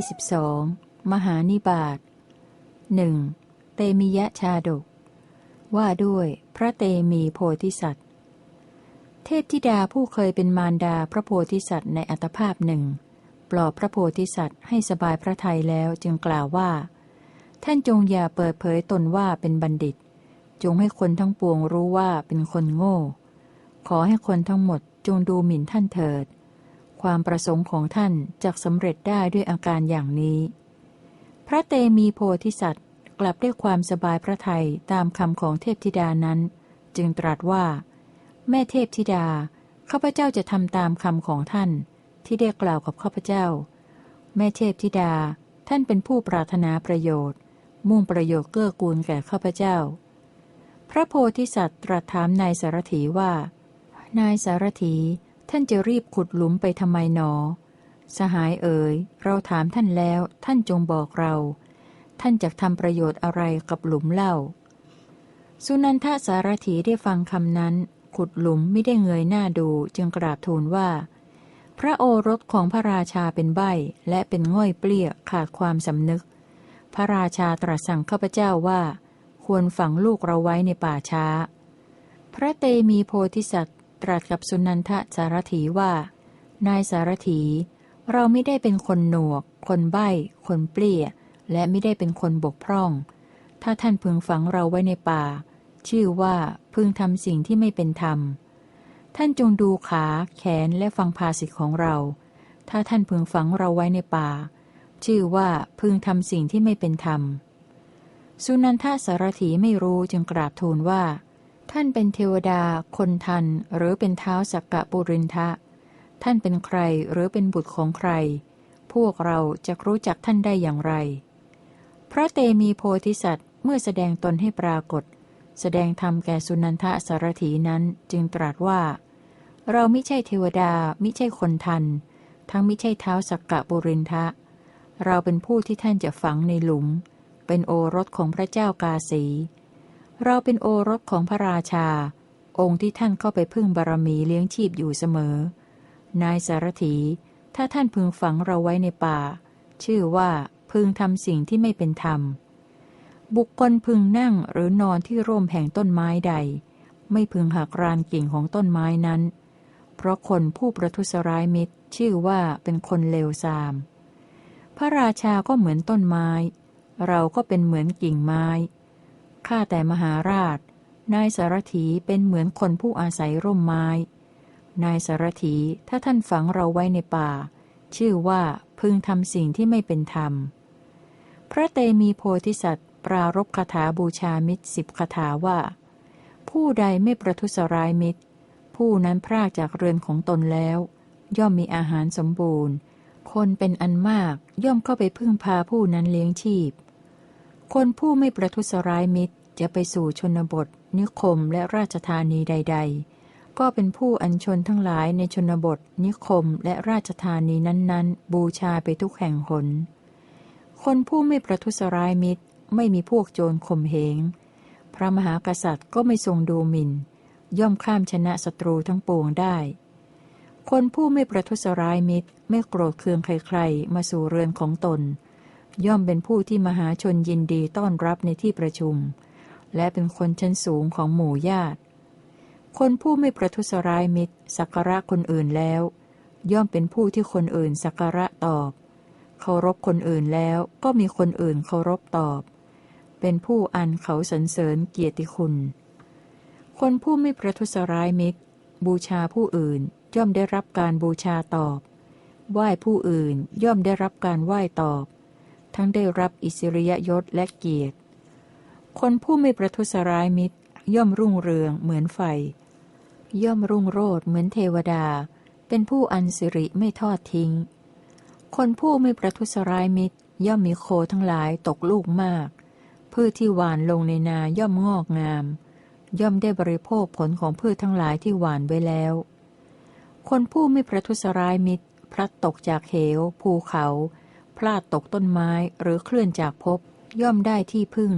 ที่สิบสองมหานิบาตหนึ่งเตมิยะชาดก ว่าด้วยพระเตมีโพธิสัตว์ เทพธิดาผู้เคยเป็นมารดาพระโพธิสัตว์ในอัตภาพหนึ่ง ปลอบพระโพธิสัตว์ให้สบายพระทัยแล้วจึงกล่าวว่า ท่านจงอย่าเปิดเผยตนว่าเป็นบัณฑิต จงให้คนทั้งปวงรู้ว่าเป็นคนโง่ ขอให้คนทั้งหมดจงดูหมิ่นท่านเถิด ความประสงค์ของท่านจะสำเร็จได้ด้วยอาการอย่างนี้ พระเตมีโพธิสัตว์กลับด้วยความสบายพระทัยตามคำของเทพธิดานั้น จึงตรัสว่า แม่เทพธิดาข้าพเจ้าจะทำตามคำของท่าน ที่ได้กล่าวกับข้าพเจ้า แม่เทพธิดา ท่านเป็นผู้ปรารถนาประโยชน์ มุ่งประโยชน์เกื้อกูลแก่ข้าพเจ้า พระโพธิสัตว์ตรัสถามนายสารถีว่า นายสารถี ท่านจะรีบขุดหลุมไปทำไมหนอ สหายเอ๋ย เราถามท่านแล้ว ท่านจงบอกเรา ท่านจะทำประโยชน์อะไรกับหลุมเล่า สุนันทสารถีได้ฟังคำนั้น ขุดหลุมไม่ได้เงยหน้าดูจึงกราบทูลว่า พระโอรสของพระราชาเป็นใบ้และเป็นง่อยเปลี้ยขาดความสำนึก พระราชาตรัสสั่งข้าพเจ้าว่า ควรฝังลูกเราไว้ในป่าช้า พระเตมีโพธิสัตว์ ตรัสกับสุนันทสารถีว่า นายสารถี เราไม่ได้เป็นคนหนวก คนใบ้ คนเปลี้ยและไม่ได้เป็นคนบกพร่อง ถ้าท่านพึงฝังเราไว้ในป่า ชื่อว่าพึงทำสิ่งที่ไม่เป็นธรรม ท่านจงดูขา แขนและฟังภาสิทของเรา ถ้าท่านพึงฝังเราไว้ในป่า ชื่อว่าพึงทำสิ่งที่ไม่เป็นธรรม สุนันทาสารถีไม่รู้จึงกราบทูลว่า ท่านเป็นเทวดา คนทัน หรือเป็นเท้าสักกะปุรินทะ ท่านเป็นใครหรือเป็นบุตรของใคร พวกเราจะรู้จักท่านได้อย่างไร พระเตมีโพธิสัตว์เมื่อแสดงตนให้ปรากฏ แสดงธรรมแก่สุนันทสารถีนั้นจึงตรัสว่า เราไม่ใช่เทวดาไม่ใช่คนทัน ทั้งไม่ใช่เท้าสักกะปุรินทะ เราเป็นผู้ที่ท่านจะฝังในหลุม เป็นโอรสของพระเจ้ากาสี เราเป็นโอรสของพระราชา องค์ที่ท่านเข้าไปพึ่งบารมีเลี้ยงชีพอยู่เสมอ นายสารถีถ้าท่านพึงฝังเราไว้ในป่า ชื่อว่าพึงทำสิ่งที่ไม่เป็นธรรม บุคคลพึงนั่งหรือนอนที่ร่มแห่งต้นไม้ใด ไม่พึงหักรานกิ่งของต้นไม้นั้น เพราะคนผู้ประทุษร้ายมิตร ชื่อว่าเป็นคนเลวทราม พระราชาก็เหมือนต้นไม้ เราก็เป็นเหมือนกิ่งไม้ ข้าแต่มหาราช นายสารถีเป็นเหมือนคนผู้อาศัยร่มไม้ นายสารถีถ้าท่านฝังเราไว้ในป่า ชื่อว่าพึงทำสิ่งที่ไม่เป็นธรรม พระเตมีโพธิสัตว์ ปรารบคาถาบูชามิตรสิบคาถาว่า ผู้ใดไม่ประทุษร้ายมิตร ผู้นั้นพรากจากเรือนของตนแล้ว ย่อมมีอาหารสมบูรณ์ คนเป็นอันมากย่อมเข้าไปพึ่งพาผู้นั้นเลี้ยงชีพ คนผู้ไม่ประทุษร้ายมิตรจะไปสู่ชนบท นิคมและราชธานีใด ๆ ก็เป็นผู้อัญชนทั้งหลายในชนบท นิคมและราชธานีนั้น ๆ บูชาไปทุกแห่งหน คนผู้ไม่ประทุษร้ายมิตรไม่มีพวกโจรข่มเหง พระมหากษัตริย์ก็ไม่ทรงดูหมิน่น ย่อมข้ามชนะศัตรูทั้งปวงได้ คนผู้ไม่ประทุษร้ายมิตร ไม่โกรธเคืองใครๆ มาสู่เรือนของตน ย่อมเป็นผู้ที่มหาชนยินดีต้อนรับในที่ประชุม และเป็นคนชั้นสูงของหมู่ญาติ คนผู้ไม่ประทุษร้ายมิตรสักการะคนอื่นแล้ว ย่อมเป็นผู้ที่คนอื่นสักการะตอบ เคารพคนอื่นแล้วก็มีคนอื่นเคารพตอบ เป็นผู้อันเขาสรรเสริญเกียรติคุณ คนผู้ไม่ประทุษร้ายมิตร บูชาผู้อื่นย่อมได้รับการบูชาตอบ ไหว้ผู้อื่นย่อมได้รับการไหว้ตอบ ทั้งได้รับอิสริยยศและเกียรติ คนผู้ไม่ประทุษร้ายมิตร ย่อมรุ่งเรืองเหมือนไฟ ย่อมรุ่งโรดเหมือนเทวดา เป็นผู้อันสิริไม่ทอดทิ้ง คนผู้ไม่ประทุษร้ายมิตร ย่อมมีโคทั้งหลายตกลูกมาก พืชที่หวานลงในนาย่อมงอกงาม ย่อมได้บริโภคผลของพืชทั้งหลายที่หวานไว้แล้ว คนผู้ไม่ประทุษร้ายมิตรพลัดตกจากเหว ภูเขา พลาดตกต้นไม้หรือเคลื่อนจากภพย่อมได้ที่พึ่ง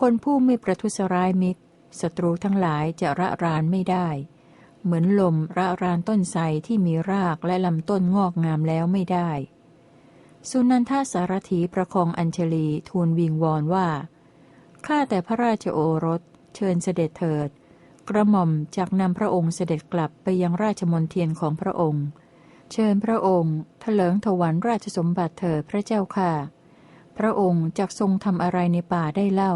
คนผู้ไม่ประทุษร้ายมิตรศัตรูทั้งหลายจะระรานไม่ได้ เหมือนลมระรานต้นไทรที่มีรากและลำต้นงอกงามแล้วไม่ได้ สุนันทาสารถีประคองอัญชลีทูลวิงวอนว่า ข้าแต่พระราชโอรส เชิญเสด็จเถิด กระหม่อมจากนำพระองค์เสด็จกลับไปยังราชมนเทียนของพระองค์ เชิญพระองค์ถลิงถวันราชสมบัติเถิดพระเจ้าค่ะ พระองค์จักทรงทำอะไรในป่าได้เล่า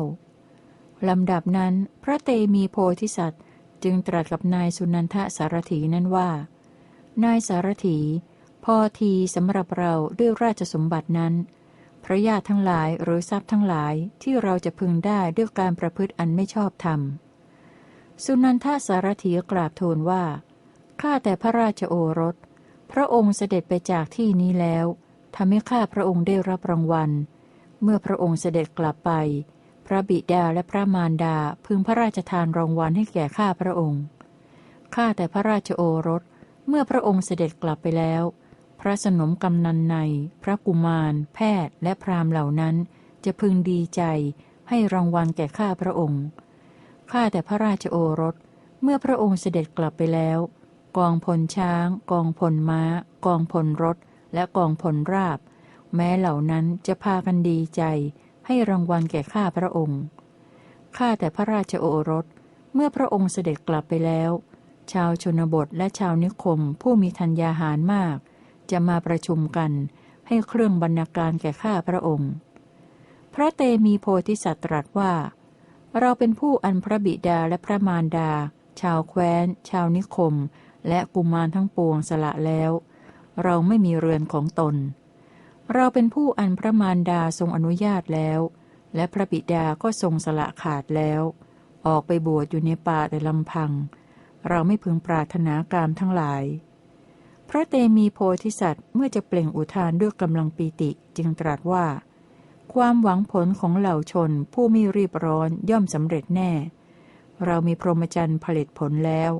ลำดับนั้นพระเตมีโพธิสัตว์ จึงตรัสกับนายสุนันทสารถีนั้นว่า นายสารถีพอทีสำหรับเราด้วยราชสมบัตินั้น พระญาติทั้งหลายหรือทรัพย์ทั้งหลายที่เราจะพึงได้ด้วยการประพฤติอันไม่ชอบธรรม สุนันทสารถีกราบทูลว่า ข้าแต่พระราชโอรส พระองค์เสด็จไปจากที่นี้แล้วทำให้ข้าพระองค์ได้รับรางวัล เมื่อพระองค์เสด็จกลับไป พระบิดาและพระมารดาพึงพระราชทานรางวัลให้แก่ข้าพระองค์ ข้าแต่พระราชโอรส เมื่อพระองค์เสด็จกลับไปแล้ว พระสนมกำนันใน พระกุมาร แพทย์ และพราหมณ์เหล่านั้น จะพึงดีใจให้รางวัลแก่ข้าพระองค์ ข้าแต่พระราชโอรส เมื่อพระองค์เสด็จกลับไปแล้ว กองพลช้าง กองพลม้า กองพลรถ และกองพลราบ แม้เหล่านั้นจะพากันดีใจ ให้รางวัลแก่ข้าพระองค์ ข้าแต่พระราชโอรส เมื่อพระองค์เสด็จกลับไปแล้ว ชาวชนบทและชาวนิคมผู้มีธัญญาหารมาก จะมาประชุมกัน ให้เครื่องบรรณาการแก่ข้าพระองค์ พระเตมีโพธิสัตว์ตรัสว่า เราเป็นผู้อันพระบิดาและพระมารดา ชาวแคว้น ชาวนิคม และกุมารทั้งปวงสละแล้ว เราไม่มีเรือนของตน เราเป็นผู้อันพระมารดาทรงอนุญาตแล้ว และพระบิดาก็ทรงสละขาดแล้ว ออกไปบวชอยู่ในป่าแต่ลำพัง เราไม่พึงปรารถนาการทั้งหลาย พระเตมีโพธิสัตว์เมื่อจะเปล่งอุทานด้วยกำลังปีติจึงตรัสว่า ความหวังผลของเหล่าชนผู้ไม่รีบร้อนย่อมสำเร็จแน่ เรามีพรหมจรรย์ผลิตผลแล้ว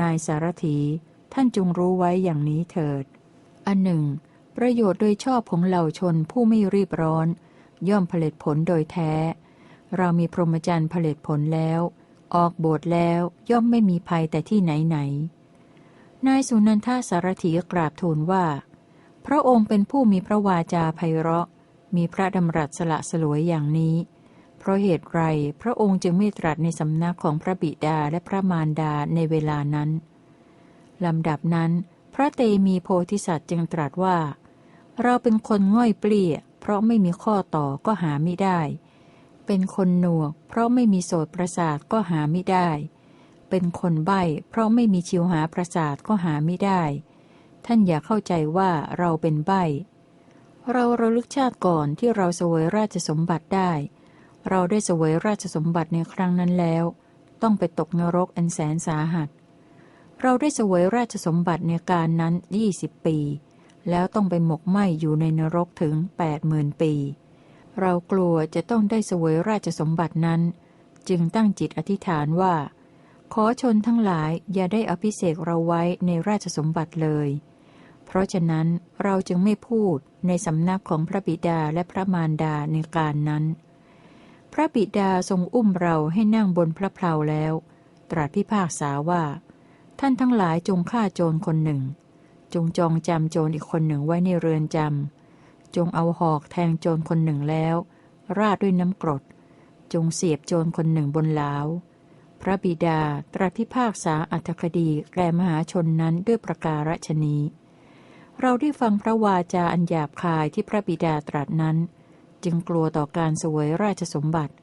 นายสารถีท่านจงรู้ไว้อย่างนี้เถิด อันหนึ่ง ประโยชน์โดยชอบของเหล่าชนผู้ไม่รีบร้อน ย่อมผลิตผลโดยแท้ เรามีพรหมจรรย์ผลิตผลแล้ว ออกบสถ์แล้วย่อมไม่มีภัยแต่ที่ไหนไหน นายสุนันทาสารถีกราบทูลว่า พระองค์เป็นผู้มีพระวาจาไพเราะ มีพระดำรัสสละสลวยอย่างนี้ เพราะเหตุไร พระองค์จึงไม่ตรัสในสำนักของพระบิดาและพระมารดาในเวลานั้น ลำดับนั้น พระเตมีโพธิสัตว์จึงตรัสว่า เราเป็นคนง่อยเปลี่ย เพราะไม่มีข้อต่อก็หาไม่ได้ เป็นคนหนวก เพราะไม่มีโสตประสาทก็หาไม่ได้ เป็นคนใบ้ เพราะไม่มีชิวหาประสาทก็หาไม่ได้ ท่านอย่าเข้าใจว่าเราเป็นใบ้ เราระลึกชาติก่อนที่เราสวยราชสมบัติได้ เราได้เสวยราชสมบัติในครั้งนั้นแล้ว ต้องไปตกนรกอันแสนสาหัส เราได้เสวยราชสมบัติในการนั้นยี่สิบปี แล้วต้องไปหมกไหมอยู่ในนรกถึงแปดหมื่นปี เรากลัวจะต้องได้เสวยราชสมบัตินั้น จึงตั้งจิตอธิษฐานว่า ขอชนทั้งหลายอย่าได้อภิเสกเราไว้ในราชสมบัติเลย เพราะฉะนั้นเราจึงไม่พูดในสำนักของพระบิดาและพระมารดาในการนั้น พระบิดาทรงอุ้มเราให้นั่งบนพระเพลาแล้ว ตรัสพิพากษาว่า ท่านทั้งหลายจงฆ่าโจรคนหนึ่ง จงจองจำโจรอีกคนหนึ่งไว้ในเรือนจำจงเอาหอกแทงโจรคนหนึ่งแล้ว ราดด้วยน้ำกรด จงเสียบโจรคนหนึ่งบนหลาวพระบิดาตรัสพิพากษาอัตคดีแก่มหาชนนั้นด้วยประการฉนี้ เราได้ฟังพระวาจาอันหยาบคายที่พระบิดาตรัสนั้น จึงกลัวต่อการสวยราชสมบัติ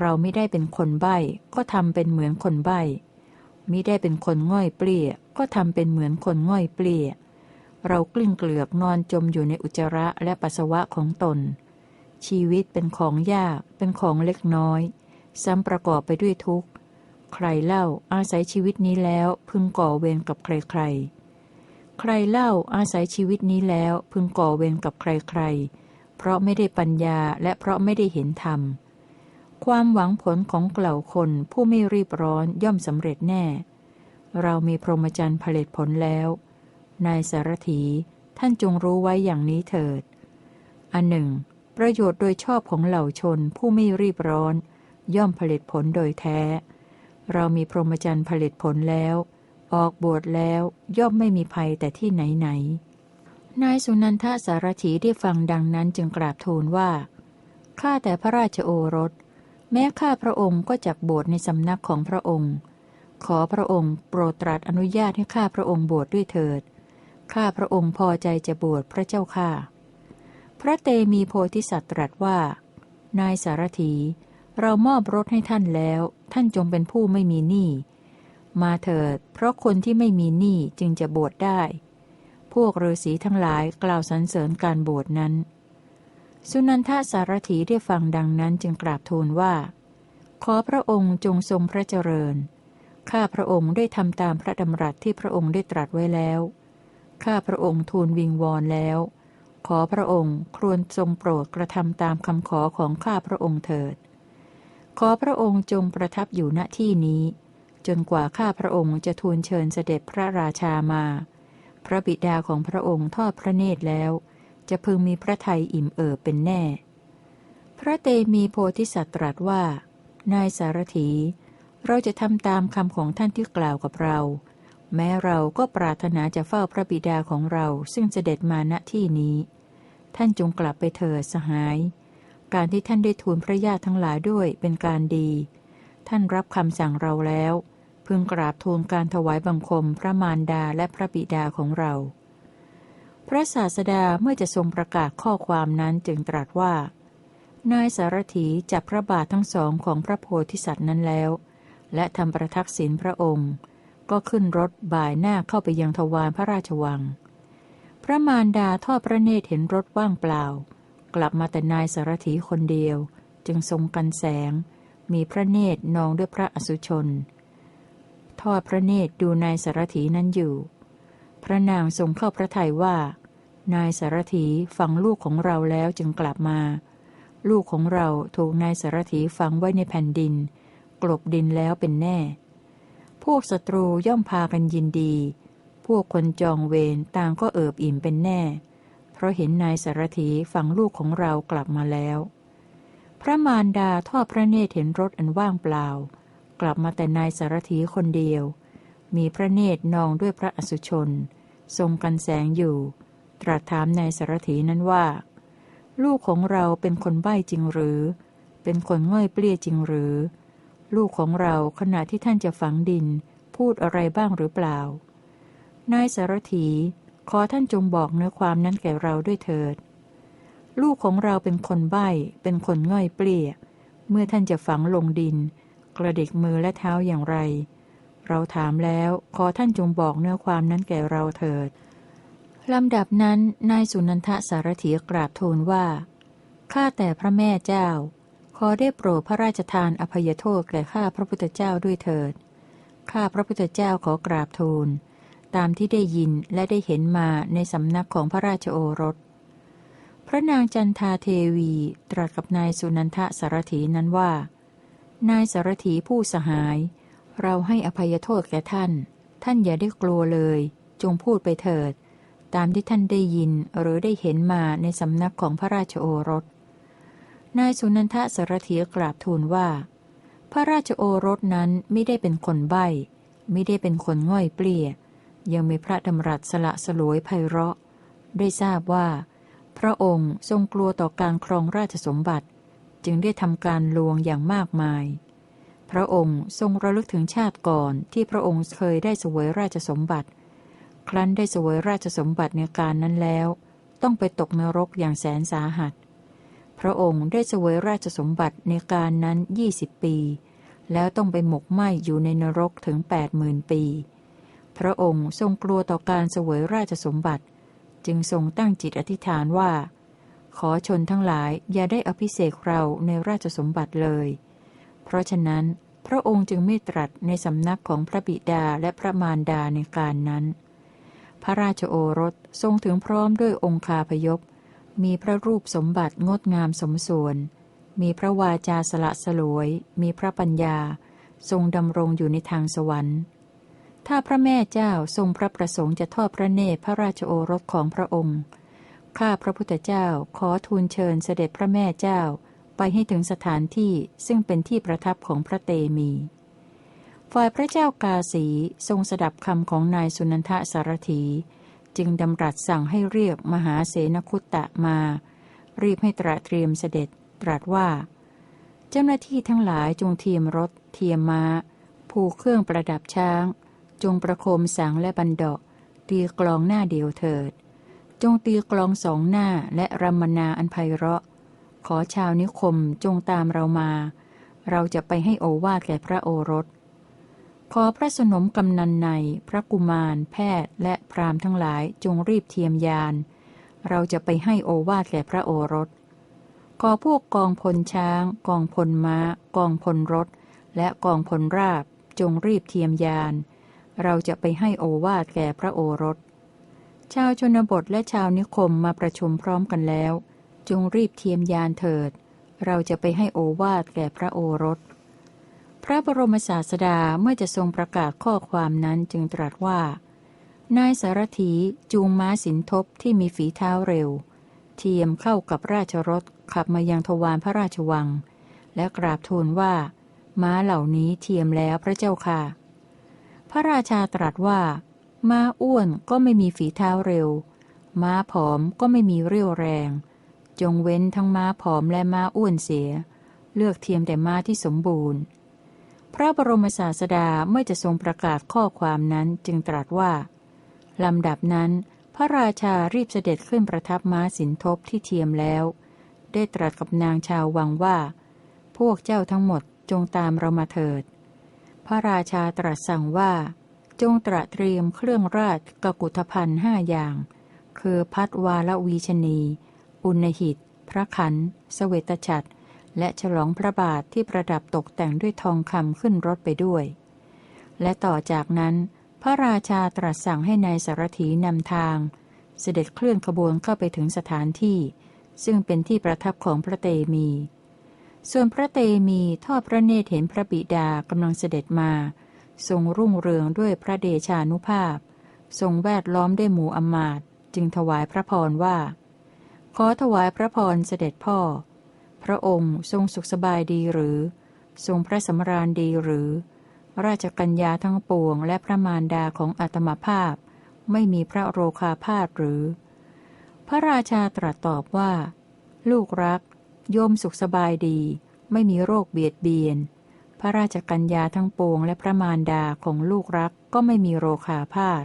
เราไม่ได้เป็นคนใบ้ก็ทำเป็นเหมือนคนใบ้มิได้เป็นคนง่อยเปลี่ยก็ทำเป็นเหมือนคนง่อยเปลี่ยเรากลิ้งเกลือกนอนจมอยู่ในอุจจาระและปัสสาวะของตน ชีวิตเป็นของยาก เป็นของเล็กน้อย ซ้ำประกอบไปด้วยทุกข์ ใครเล่าอาศัยชีวิตนี้แล้วพึงก่อเวรกับใครใครใครเล่าอาศัยชีวิตนี้แล้วพึงก่อเวรกับใครใคร ราะไม่ได้ปัญญาและเพราะไม่ได้เห็นธรรม ความหวังผลของเกล่าคนผู้ไม่รีบร้อนย่อมสำเร็จแน่ เรามีพรหมจรรย์ผลิตผลแล้ว นายสารถีท่านจงรู้ไว้อย่างนี้เถิด อันหนึ่ง ประโยชน์โดยชอบของเหล่าชนผู้ไม่รีบร้อน ย่อมผลิตผลโดยแท้ เรามีพรหมจรรย์ผลิตผลแล้ว ออกบวชแล้วย่อมไม่มีภัยแต่ที่ไหนไหน นายสุนันทสารถีได้ฟังดังนั้นจึงกราบทูลว่า ข้าแต่พระราชโอรส แม้ข้าพระองค์ก็จักบวชในสำนักของพระองค์ ขอพระองค์โปรดตรัสอนุญาตให้ข้าพระองค์บวชดด้วยเถิด ข้าพระองค์พอใจจะบวชพระเจ้าข้าพระเตมีโพธิสัตว์ตรัสว่า นายสารถี เรามอบรถให้ท่านแล้ว ท่านจงเป็นผู้ไม่มีหนี้ มาเถิด เพราะคนที่ไม่มีหนี้จึงจะบวชได้ พวกฤาษีทั้งหลายกล่าวสรรเสริญการบวชนั้น สุนันทสารถีได้ฟังดังนั้นจึงกราบทูลว่า ขอพระองค์จงทรงพระเจริญ ข้าพระองค์ได้ทำตามพระดำรัสที่พระองค์ได้ตรัสไว้แล้ว ข้าพระองค์ทูลวิงวอนแล้ว ขอพระองค์ครวญทรงโปรดกระทำตามคำขอของข้าพระองค์เถิด ขอพระองค์จงประทับอยู่ณที่นี้ จนกว่าข้าพระองค์จะทูลเชิญเสด็จพระราชามา พระบิดาของพระองค์ทอดพระเนตรแล้ว จะพึงมีพระทัยอิ่มเอิบเป็นแน่ พระเตมีโพธิสัตว์ตรัสว่า นายสารถี เราจะทำตามคำของท่านที่กล่าวกับเรา แม้เราก็ปรารถนาจะเฝ้าพระบิดาของเราซึ่งเสด็จมาณที่นี้ ท่านจงกลับไปเถิดสหาย การที่ท่านได้ทูลพระญาติทั้งหลายด้วยเป็นการดี ท่านรับคำสั่งเราแล้ว พึงกราบทูลการถวายบังคมพระมารดาและพระบิดาของเรา พระศาสดาเมื่อจะทรงประกาศข้อความนั้นจึงตรัสว่า นายสารถีจับพระบาททั้งสองของพระโพธิสัตว์นั้นแล้ว และทำประทักษิณพระองค์ ก็ขึ้นรถบ่ายหน้าเข้าไปยังทวารพระราชวัง พระมารดาทอดพระเนตรเห็นรถว่างเปล่า กลับมาแต่นายสารถีคนเดียว จึงทรงกันแสง มีพระเนตรนองด้วยพระอสุชน ทอดพระเนตรดูนายสารถีนั้นอยู่ พระนางทรงเข้าพระทัยว่า นายสารถีฟังลูกของเราแล้วจึงกลับมา ลูกของเราถูกนายสารถีฝังไว้ในแผ่นดิน กลบดินแล้วเป็นแน่ พวกศัตรูย่อมพากันยินดี พวกคนจองเวรต่างก็เอิบอิ่มเป็นแน่ เพราะเห็นนายสารถีฝังลูกของเรากลับมาแล้ว พระมารดาทอดพระเนตรเห็นรถอันว่างเปล่า กลับมาแต่นายสารถีคนเดียว มีพระเนตรนองด้วยพระอสุชน ทรงกันแสงอยู่ ตรัสถามนายสารถีนั้นว่า ลูกของเราเป็นคนใบ้จริงหรือ เป็นคนง่อยเปลี้ยจริงหรือ ลูกของเราขณะที่ท่านจะฝังดิน พูดอะไรบ้างหรือเปล่า นายสารถีขอท่านจงบอกเนื้อความนั้นแก่เราด้วยเถิด ลูกของเราเป็นคนใบ้ เป็นคนง่อยเปลี่ยเมื่อท่านจะฝังลงดิน กระดิกมือและเท้าอย่างไร เราถามแล้วขอท่านจงบอกเนื้อความนั้นแก่เราเถิดลำดับนั้นนายสุนันทสารถีกราบทูลว่าข้าแต่พระแม่เจ้า ขอได้โปรดพระราชทานอภัยโทษแก่ข้าพระพุทธเจ้าด้วยเถิดข้าพระพุทธเจ้าขอกราบทูล ตามที่ได้ยินและได้เห็นมาในสำนักของพระราชโอรส พระนางจันทาเทวีตรัสกับนายสุนันทสารถีนั้นว่า นายสารถีผู้สหาย เราให้อภัยโทษแก่ท่าน ท่านอย่าได้กลัวเลย จงพูดไปเถิด ตามที่ท่านได้ยินหรือได้เห็นมาในสำนักของพระราชโอรส นายสุนันทสารถีกราบทูลว่า พระราชโอรสนั้นไม่ได้เป็นคนใบ้ไม่ได้เป็นคนง่อยเปลี่ย ยังมีพระดำรัสสละสลวยไพเราะ ได้ทราบว่า พระองค์ทรงกลัวต่อการครองราชสมบัติ จึงได้ทำการลวงอย่างมากมาย พระองค์ทรงระลึกถึงชาติก่อนที่พระองค์เคยได้สวยราชสมบัติ ครั้นได้สวยราชสมบัติในการนั้นแล้ว ต้องไปตกนรกอย่างแสนสาหัส พระองค์ได้สวยราชสมบัติในการนั้นยี่สิบปี แล้วต้องไปหมกไหมอยู่ในนรกถึงแปดหมื่นปี พระองค์ทรงกลัวต่อการเสวยราชสมบัติ จึงทรงตั้งจิตอธิษฐานว่า ขอชนทั้งหลายอย่าได้อภิเสกเราในราชสมบัติเลย เพราะฉะนั้น พระองค์จึงไม่ตรัสในสำนักของพระบิดาและพระมารดาในการนั้น พระราชโอรสทรงถึงพร้อมด้วยองคาพยพ มีพระรูปสมบัติงดงามสมส่วน มีพระวาจาสละสลวย มีพระปัญญา ทรงดำรงอยู่ในทางสวรรค์ถ้าพระแม่เจ้าทรงพระประสงค์จะทอดพระเนตรพระราชโอรสของพระองค์ ข้าพระพุทธเจ้าขอทูลเชิญเสด็จพระแม่เจ้าไปให้ถึงสถานที่ซึ่งเป็นที่ประทับของพระเตมี ฝ่ายพระเจ้ากาสีทรงสดับคำของนายสุนันทสารถี จึงดำรัสสั่งให้เรียกมหาเสนคุตตะมา รีบให้ตระเตรียมเสด็จ ตรัสว่า เจ้าหน้าที่ทั้งหลายจงเทียมรถ เทียมมา้า ผูกเครื่องประดับช้าง จงประโคมสังและบันดาตีกลองหน้าเดียวเถิด จงตีกลองสองหน้าและรำมนาอันไพเราะ ขอชาวนิคมจงตามเรามา เราจะไปให้โอวาทแก่พระโอรส ขอพระสนมกำนันใน พระกุมารแพทย์และพรามทั้งหลายจงรีบเทียมยาน เราจะไปให้โอวาทแก่พระโอรส ขอพวกกองพลช้าง กองพลม้า กองพลรถ และกองพลราบจงรีบเทียมยาน เราจะไปให้โอวาทแก่พระโอรส ชาวชนบทและชาวนิคมมาประชุมพร้อมกันแล้ว จงรีบเทียมยานเถิด เราจะไปให้โอวาทแก่พระโอรส พระบรมศาสดาเมื่อจะทรงประกาศข้อความนั้นจึงตรัสว่า นายสารถีจูงม้าสินทบที่มีฝีเท้าเร็ว เทียมเข้ากับราชรถขับมายังทวารพระราชวัง และกราบทูลว่า ม้าเหล่านี้เทียมแล้วพระเจ้าค่ะ พระราชาตรัสว่า ม้าอ้วนก็ไม่มีฝีเท้าเร็ว ม้าผอมก็ไม่มีเรี่ยวแรง จงเว้นทั้งม้าผอมและม้าอ้วนเสีย เลือกเทียมแต่ม้าที่สมบูรณ์ พระบรมศาสดาเมื่อจะทรงประกาศข้อความนั้นจึงตรัสว่า ลำดับนั้น พระราชารีบเสด็จขึ้นประทับม้าสินทบที่เทียมแล้ว ได้ตรัสกับนางชาววังว่า พวกเจ้าทั้งหมดจงตามเรามาเถิด พระราชาตรัสสั่งว่า จงตระเตรียมเครื่องราชกกุฏภัณฑ์ห้าอย่าง คือพัดวาลวีชนี อุณหิต พระขันสเวตฉัตรและฉลองพระบาทที่ประดับตกแต่งด้วยทองคำขึ้นรถไปด้วย และต่อจากนั้น พระราชาตรัสสั่งให้ในายสารถีนำทาง เสด็จเคลื่อนขบวนเข้าไปถึงสถานที่ ซึ่งเป็นที่ประทับของพระเตมี ส่วนพระเตมีทอดพระเนตรเห็นพระบิดากำลังเสด็จมา ทรงรุ่งเรืองด้วยพระเดชานุภาพ ทรงแวดล้อมด้วยหมู่อมาตจึงถวายพระพรว่า ขอถวายพระพรเสด็จพ่อ พระองค์ทรงสุขสบายดีหรือ ทรงพระสมราญดีหรือ ราชกัญญาทั้งปวงและพระมารดาของอัตมภาพ ไม่มีพระโรคาพาธหรือ พระราชาตรัสตอบว่า ลูกรัก โยมสุขสบายดี ไม่มีโรคเบียดเบียน ระราชกัญญาทั้งปวงและพระมารดาของลูกรักก็ไม่มีโรคาพาธ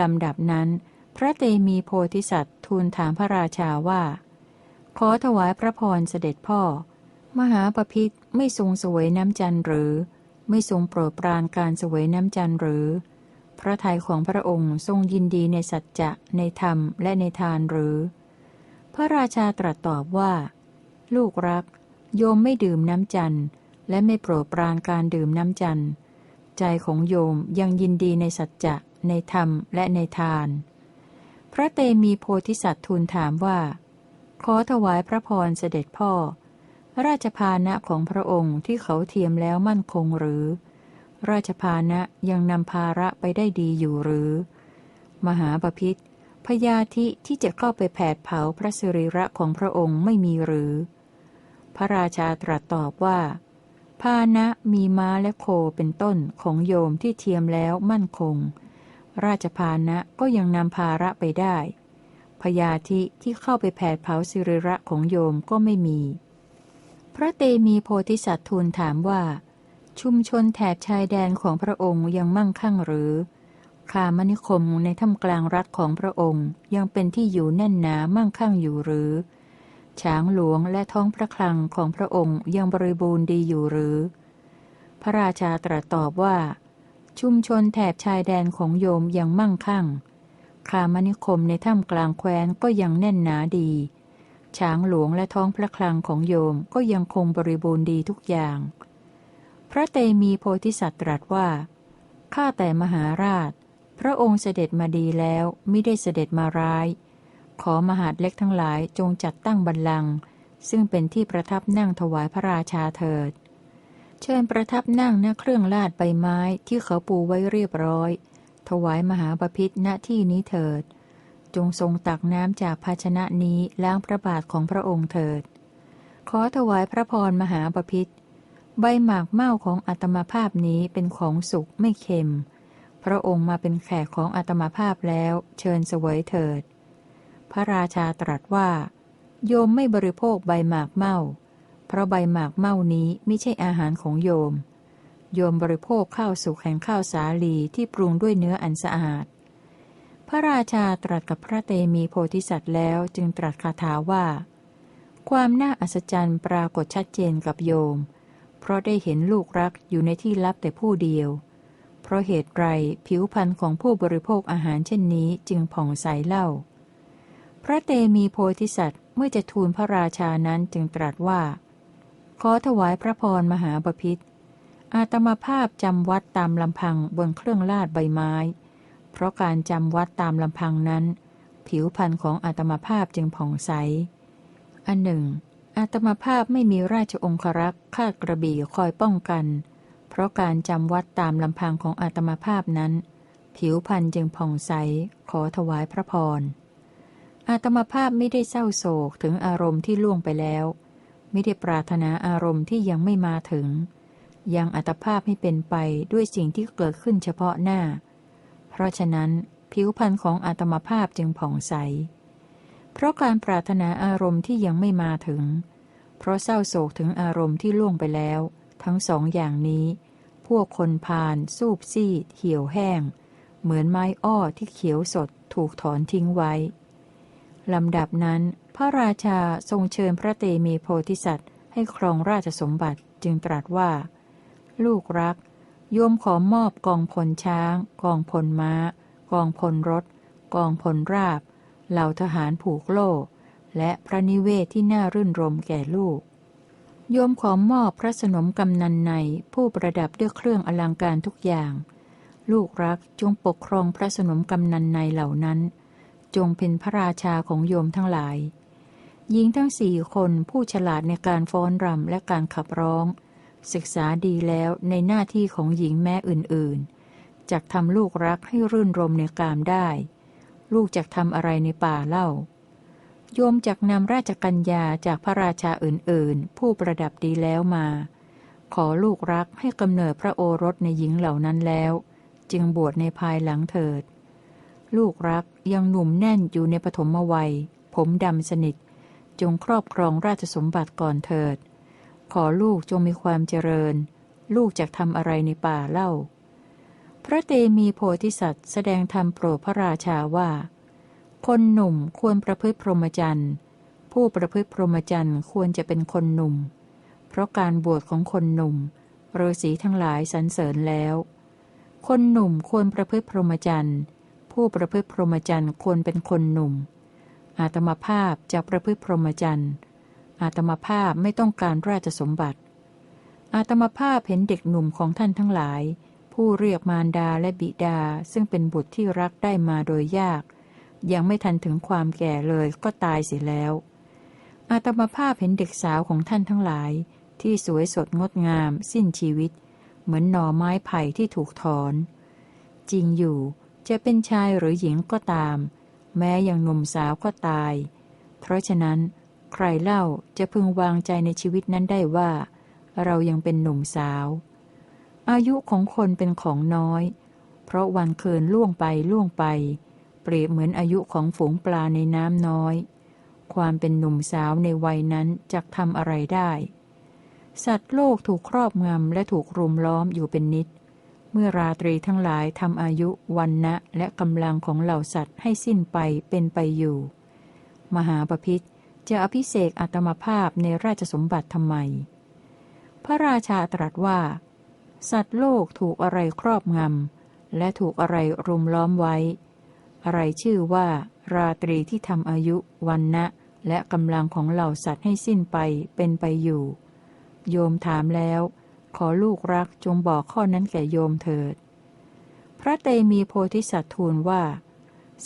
ลำดับนั้น พระเตมีโพธิสัตว์ทูลถามพระราชาว่า ขอถวายพระพรเสด็จพ่อ มหาปพิธไม่ทรงสวยน้ำจันหรือ ไม่ทรงโปรดปรานการสวยน้ำจันหรือ พระทัยของพระองค์ทรงยินดีในสัจจะในธรรมและในทานหรือ พระราชาตรัสตอบว่า ลูกรัก โยมไม่ดื่มน้ำจันทร์ และไม่โปรดปรานการดื่มน้ำจันทร์ ใจของโยมยังยินดีในสัจจะ ในธรรมและในทาน พระเตมีโพธิสัตว์ทูลถามว่า ขอถวายพระพรเสด็จพ่อ ราชพานะของพระองค์ที่เขาเทียมแล้วมั่นคงหรือ ราชพานะยังนำภาระไปได้ดีอยู่หรือ มหาปพิธพยาธิที่จะเข้าไปแผดเผาพระสิริระของพระองค์ไม่มีหรือ พระราชาตรัสตอบว่า พานะมีม้าและโคเป็นต้นของโยมที่เทียมแล้วมั่นคง ราชพานะก็ยังนำภาระไปได้ พยาธิที่เข้าไปแผดเผาสิริระของโยมก็ไม่มี พระเตมีโพธิสัตว์ทูลถามว่า ชุมชนแถบชายแดนของพระองค์ยังมั่งคั่งหรือคามนิคมในถ้ำกลางรัฐของพระองค์ยังเป็นที่อยู่แน่นหนามั่งคั่งอยู่หรือ ช้างหลวงและท้องพระคลังของพระองค์ยังบริบูรณ์ดีอยู่หรือ พระราชาตรัสตอบว่า ชุมชนแถบชายแดนของโยมยังมั่งคั่ง คามนิคมในถ้ำกลางแคว้นก็ยังแน่นหนาดี ช้างหลวงและท้องพระคลังของโยมก็ยังคงบริบูรณ์ดีทุกอย่าง พระเตมีโพธิสัตว์ตรัสว่า ข้าแต่มหาราช พระองค์เสด็จมาดีแล้วไม่ได้เสด็จมาร้าย ขอมหาดเล็กทั้งหลายจงจัดตั้งบัลลัง ซึ่งเป็นที่ประทับนั่งถวายพระราชาเถิด เชิญประทับนั่งณเครื่องลาดใบไม้ที่เขาปูไว้เรียบร้อย ถวายมหาปพิธณที่นี้เถิด จงทรงตักน้ำจากภาชนะนี้ล้างพระบาทของพระองค์เถิด ขอถวายพระพรมหาปพิธใบหมากเม่าของอัตมาภาพนี้เป็นของสุกไม่เค็ม พระองค์มาเป็นแขกของอาตมาภาพแล้ว เชิญเสวยเถิด พระราชาตรัสว่า โยมไม่บริโภคใบหมากเม่า เพราะใบหมากเม่านี้ไม่ใช่อาหารของโยม โยมบริโภคข้าวสุกแห่งข้าวสาลีที่ปรุงด้วยเนื้ออันสะอาด พระราชาตรัสกับพระเตมีโพธิสัตว์แล้วจึงตรัสคาถาว่า ความน่าอัศจรรย์ปรากฏชัดเจนกับโยม เพราะได้เห็นลูกรักอยู่ในที่ลับแต่ผู้เดียวเพราะเหตุไรผิวพรรณของผู้บริโภคอาหารเช่นนี้จึงผ่องใสเล่า พระเตมีโพธิสัตว์เมื่อจะทูลพระราชานั้นจึงตรัสว่า ขอถวายพระพรมหาบพิษอาตมาภาพจำวัดตามลำพังบนเครื่องลาดใบไม้ เพราะการจำวัดตามลำพังนั้น ผิวพรรณของอาตมาภาพจึงผ่องใส อันหนึ่ง อาตมาภาพไม่มีราชองครักษ์ข้ากระบี่คอยป้องกัน เพราะการจำวัดตามลำพังของอาตมาภาพนั้น ผิวพันธ์จึงผ่องใส ขอถวายพระพร อาตมาภาพไม่ได้เศร้าโศกถึงอารมณ์ที่ล่วงไปแล้ว ไม่ได้ปรารถนาอารมณ์ที่ยังไม่มาถึง ยังอัตภาพให้เป็นไปด้วยสิ่งที่เกิดขึ้นเฉพาะหน้า เพราะฉะนั้นผิวพันธ์ของอาตมาภาพจึงผ่องใส เพราะการปรารถนาอารมณ์ที่ยังไม่มาถึง เพราะเศร้าโศกถึงอารมณ์ที่ล่วงไปแล้ว ทั้งสองอย่างนี้ พวกคนพานสูบซีดเหี่ยวแห้ง เหมือนไม้อ้อที่เขียวสดถูกถอนทิ้งไว้ ลำดับนั้น พระราชาทรงเชิญพระเตมีโพธิสัตว์ ให้ครองราชสมบัติจึงตรัสว่า ลูกรัก โยมขอมอบกองพลช้าง กองพลม้า กองพลรถ กองพลราบ เหล่าทหารผูกโล่ และพระนิเวศที่น่ารื่นรมแก่ลูก โยมขอมอบพระสนมกำนันในผู้ประดับด้วยเครื่องอลังการทุกอย่าง ลูกรักจงปกครองพระสนมกำนันในเหล่านั้น จงเป็นพระราชาของโยมทั้งหลาย หญิงทั้งสี่คนผู้ฉลาดในการฟ้อนรำและการขับร้อง ศึกษาดีแล้วในหน้าที่ของหญิงแม่อื่นๆจะกทำลูกรักให้รื่นรมในกามได้ ลูกจะทำอะไรในป่าเล่า โยมจักนำราชกัญญาจากพระราชาอื่นๆ ผู้ประดับดีแล้วมา ขอลูกรักให้กำเนิดพระโอรสในหญิงเหล่านั้นแล้ว จึงบวชในภายหลังเถิด ลูกรักยังหนุ่มแน่นอยู่ในปฐมวัย ผมดำสนิท จงครอบครองราชสมบัติก่อนเถิด ขอลูกจงมีความเจริญ ลูกจะทำอะไรในป่าเล่า พระเตมีโพธิสัตว์แสดงธรรมโปรดพระราชาว่า คนหนุ่มควรประพฤติพรหมจรรย์ผู้ประพฤติพรหมจรรย์ควรจะเป็นคนหนุ่ม เพราะการบวชของคนหนุ่มฤาษีทั้งหลายสรรเสริญแล้ว คนหนุ่มควรประพฤติพรหมจรรย์ ผู้ประพฤติพรหมจรรย์ควรเป็นคนหนุ่ม อาตมาภาพจะประพฤติพรหมจรรย์ อาตมาภาพไม่ต้องการราชสมบัติ อาตมาภาพเห็นเด็กหนุ่มของท่านทั้งหลาย ผู้เรียกมารดาและบิดาซึ่งเป็นบุตรที่รักได้มาโดยยาก ยังไม่ทันถึงความแก่เลยก็ตายเสียแล้ว อาตมาภาพเห็นเด็กสาวของท่านทั้งหลาย ที่สวยสดงดงาม สิ้นชีวิต เหมือนหน่อไม้ไผ่ที่ถูกถอน จริงอยู่ จะเป็นชายหรือหญิงก็ตาม แม้ยังหนุ่มสาวก็ตาย เพราะฉะนั้น ใครเล่าจะพึงวางใจในชีวิตนั้นได้ว่า เรายังเป็นหนุ่มสาว อายุของคนเป็นของน้อย เพราะวันเคินล่วงไปล่วงไป เปรียบเหมือนอายุของฝูงปลาในน้ำน้อย ความเป็นหนุ่มสาวในวัยนั้นจะทำอะไรได้ สัตว์โลกถูกครอบงำและถูกรุมล้อมอยู่เป็นนิดเเมื่อราตรีทั้งหลายทำอายุวันนะและกำลังของเหล่าสัตว์ให้สิ้นไปเป็นไปอยู่ มหาปพิธจะอภิเสกอัตมภาพในราชสมบัติทำไม พระราชาตรัสว่า สัตว์โลกถูกอะไรครอบงำ และถูกอะไรรุมล้อมไว้ อะไรชื่อว่าราตรีที่ทำอายุวันนะและกำลังของเหล่าสัตว์ให้สิ้นไปเป็นไปอยู่ โยมถามแล้ว ขอลูกรักจงบอกข้อนั้นแก่โยมเถิด พระเตมีโพธิสัตว์ทูลว่า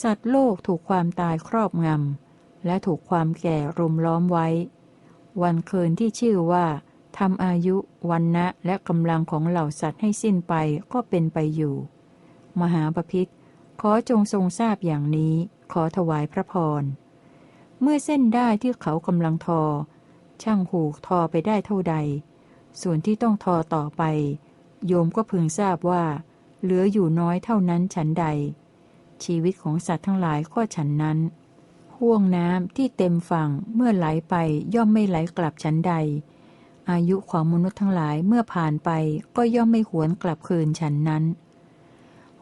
สัตว์โลกถูกความตายครอบงำ และถูกความแก่รุมล้อมไว้ วันคืนที่ชื่อว่าทำอายุวันนะและกำลังของเหล่าสัตว์ให้สิ้นไปก็เป็นไปอยู่ มหาปพิธขอจงทรงทราบอย่างนี้ ขอถวายพระพร เมื่อเส้นได้ที่เขากำลังทอ ช่างหูกทอไปได้เท่าใด ส่วนที่ต้องทอต่อไป โยมก็พึงทราบว่า เหลืออยู่น้อยเท่านั้นฉันใด ชีวิตของสัตว์ทั้งหลายก็ฉันนั้นห่วงน้ำที่เต็มฝั่งเมื่อไหลไปย่อมไม่ไหลกลับฉันใด อายุของมนุษย์ทั้งหลายเมื่อผ่านไปก็ย่อมไม่หวนกลับคืนฉันนั้น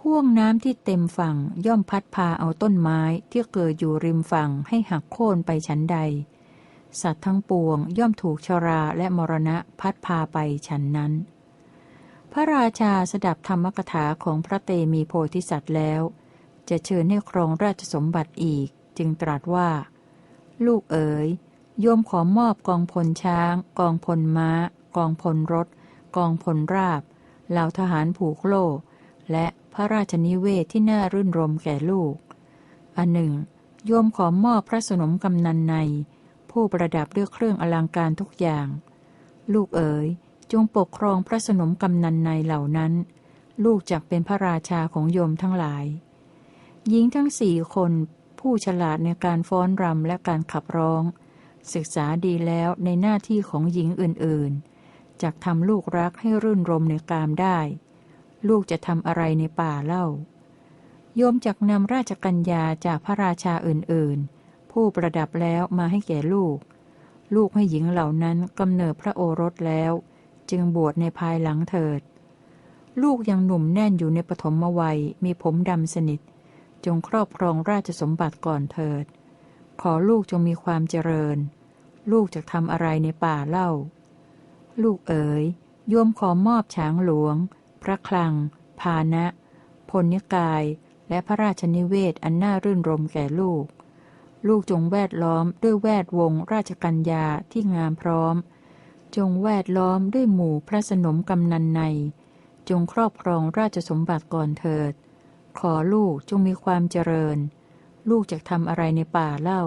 ห่วงน้ำที่เต็มฝั่งย่อมพัดพาเอาต้นไม้ที่เกิดอยู่ริมฝั่งให้หักโค่นไปฉันใด สัตว์ทั้งปวงย่อมถูกชราและมรณะพัดพาไปฉันนั้น พระราชาสดับธรรมกถาของพระเตมีโพธิสัตว์แล้ว จะเชิญให้ครองราชสมบัติอีก จึงตรัสว่า ลูกเอ๋ยโยมขอมอบกองพลช้าง กองพลม้า กองพลรถ กองพลราบเหล่าทหารผูกโล่และพระราชนิเวศที่น่ารื่นรมแก่ลูก อันหนึ่ง โยมขอมอบพระสนมกำนันใน ผู้ประดับด้วยเครื่องอลังการทุกอย่าง ลูกเอ๋ยจงปกครองพระสนมกำนันในเหล่านั้น ลูกจักเป็นพระราชาของโยมทั้งหลาย หญิงทั้งสี่คนผู้ฉลาดในการฟ้อนรำและการขับร้อง ศึกษาดีแล้วในหน้าที่ของหญิงอื่นๆจักทำลูกรักให้รื่นรมในกามได้ ลูกจะทำอะไรในป่าเล่า โยมจักนำราชกัญญาจากพระราชาอื่นๆ ผู้ประดับแล้วมาให้แก่ลูก ลูกให้หญิงเหล่านั้นกำเนิดพระโอรสแล้ว จึงบวชในภายหลังเถิด ลูกยังหนุ่มแน่นอยู่ในปฐมวัยมีผมดำสนิท จงครอบครองราชสมบัติก่อนเถิด ขอลูกจงมีความเจริญ ลูกจะทำอะไรในป่าเล่า ลูกเอ๋ยโยมขอมอบช้างหลวง พระคลังพานะพลนิกายและพระราชนิเวศอันน่ารื่นรมแก่ลูก ลูกจงแวดล้อมด้วยแวดวงราชกัญญาที่งามพร้อม จงแวดล้อมด้วยหมู่พระสนมกำนันใน จงครอบครองราชสมบัติก่อนเถิด ขอลูกจงมีความเจริญ ลูกจะทำอะไรในป่าเล่า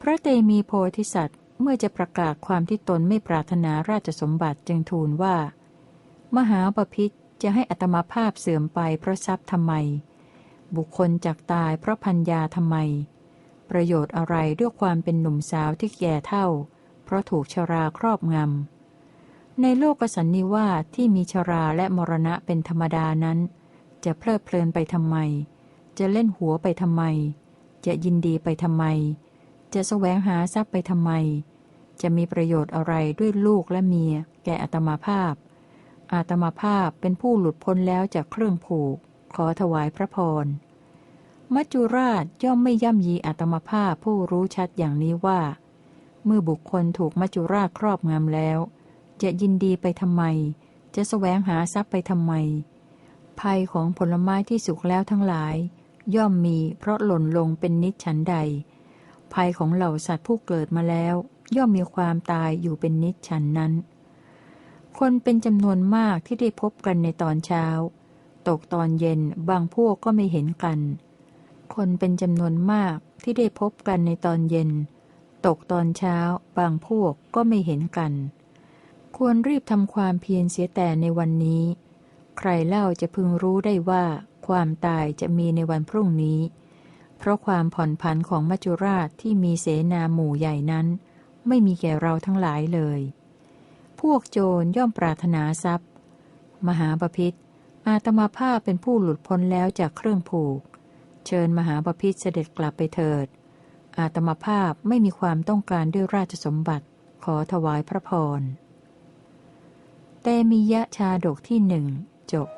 พระเตมีโพธิสัตว์เมื่อจะประกาศความที่ตนไม่ปรารถนาราชสมบัติจึงทูลว่า มหาปพิธจะให้อัตมาภาพเสื่อมไปเพราะทรัพย์ทำไม บุคคลจักตายเพราะพัญญาทำไม ประโยชน์อะไรด้วยความเป็นหนุ่มสาวที่แก่เท่า เพราะถูกชราครอบงำ ในโลกสันนิวาสที่มีชราและมรณะเป็นธรรมดานั้น จะเพลิดเพลินไปทำไม จะเล่นหัวไปทำไม จะยินดีไปทำไม จะแสวงหาทรัพย์ไปทำไม จะมีประโยชน์อะไรด้วยลูกและเมีย แก่อัตมาภาพ อาตมาภาพเป็นผู้หลุดพ้นแล้วจากเครื่องผูก ขอถวายพระพร มัจจุราชย่อมไม่ย่ำยีอาตมาภาพผู้รู้ชัดอย่างนี้ว่า เมื่อบุคคลถูกมัจจุราชครอบงำแล้ว จะยินดีไปทำไม จะแสวงหาทรัพย์ไปทำไม ภัยของผลไม้ที่สุกแล้วทั้งหลาย ย่อมมีเพราะหล่นลงเป็นนิจฉันใด ภัยของเหล่าสัตว์ผู้เกิดมาแล้ว ย่อมมีความตายอยู่เป็นนิจฉันนั้น คนเป็นจำนวนมากที่ได้พบกันในตอนเช้า ตกตอนเย็นบางพวกก็ไม่เห็นกัน คนเป็นจำนวนมากที่ได้พบกันในตอนเย็น ตกตอนเช้า บางพวกก็ไม่เห็นกัน ควรรีบทำความเพียรเสียแต่ในวันนี้ ใครเล่าจะพึงรู้ได้ว่า ความตายจะมีในวันพรุ่งนี้ เพราะความผ่อนผันของมัจจุราชที่มีเสนาหมู่ใหญ่นั้น ไม่มีแก่เราทั้งหลายเลย พวกโจรย่อมปรารถนาทรัพย์ มหาปพิธอาตมาภาพเป็นผู้หลุดพ้นแล้วจากเครื่องผูก เชิญมหาปพิธเสด็จกลับไปเถิด อาตมาภาพไม่มีความต้องการด้วยราชสมบัติ ขอถวายพระพร เตมียะชาดกที่หนึ่งจบ